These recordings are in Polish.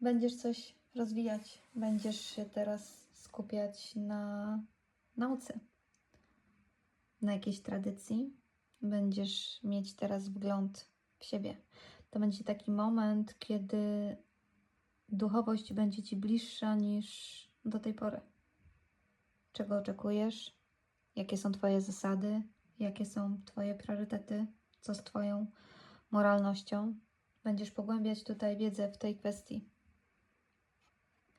będziesz coś rozwijać. Będziesz się teraz skupiać na nauce, na jakiejś tradycji. Będziesz mieć teraz wgląd w siebie. To będzie taki moment, kiedy duchowość będzie ci bliższa niż do tej pory. Czego oczekujesz? Jakie są Twoje zasady? Jakie są Twoje priorytety? Co z Twoją moralnością? Będziesz pogłębiać tutaj wiedzę w tej kwestii.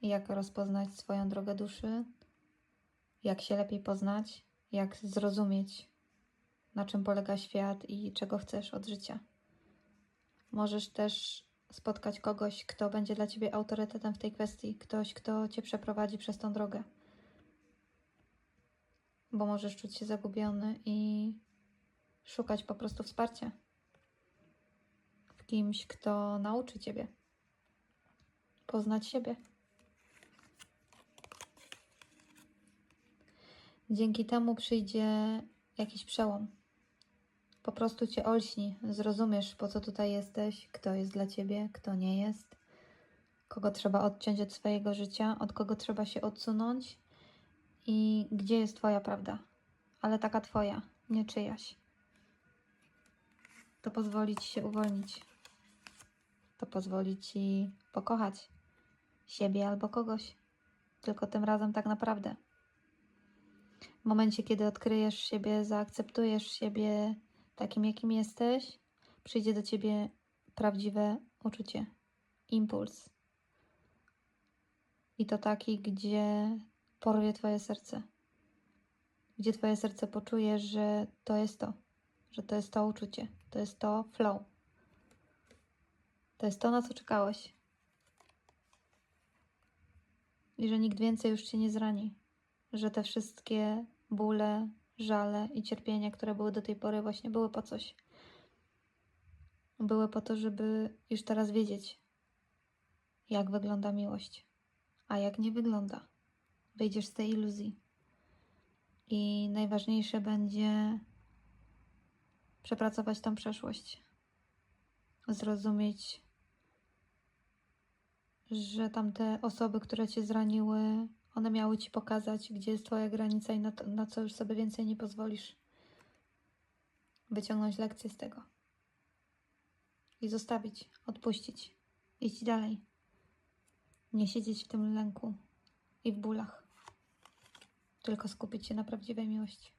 Jak rozpoznać swoją drogę duszy? Jak się lepiej poznać? Jak zrozumieć, na czym polega świat i czego chcesz od życia? Możesz też spotkać kogoś, kto będzie dla ciebie autorytetem w tej kwestii, ktoś, kto cię przeprowadzi przez tą drogę. Bo możesz czuć się zagubiony i szukać po prostu wsparcia w kimś, kto nauczy ciebie poznać siebie. Dzięki temu przyjdzie jakiś przełom. Po prostu cię olśni, zrozumiesz, po co tutaj jesteś, kto jest dla ciebie, kto nie jest, kogo trzeba odciąć od swojego życia, od kogo trzeba się odsunąć i gdzie jest Twoja prawda, ale taka Twoja, nie czyjaś. To pozwoli Ci się uwolnić. To pozwoli Ci pokochać siebie albo kogoś, tylko tym razem tak naprawdę. W momencie, kiedy odkryjesz siebie, zaakceptujesz siebie takim, jakim jesteś, przyjdzie do ciebie prawdziwe uczucie, impuls. I to taki, gdzie porwie Twoje serce. Gdzie Twoje serce poczuje, że to jest to, że to jest to uczucie, to jest to flow. To jest to, na co czekałeś. I że nikt więcej już Cię nie zrani. Że te wszystkie bóle, żale i cierpienia, które były do tej pory, właśnie były po coś. Były po to, żeby już teraz wiedzieć, jak wygląda miłość, a jak nie wygląda. Wyjdziesz z tej iluzji. I najważniejsze będzie przepracować tą przeszłość. Zrozumieć, że tamte osoby, które cię zraniły, one miały ci pokazać, gdzie jest twoja granica i na, to, na co już sobie więcej nie pozwolisz. Wyciągnąć lekcję z tego. I zostawić, odpuścić. Iść dalej. Nie siedzieć w tym lęku i w bólach. Tylko skupić się na prawdziwej miłości.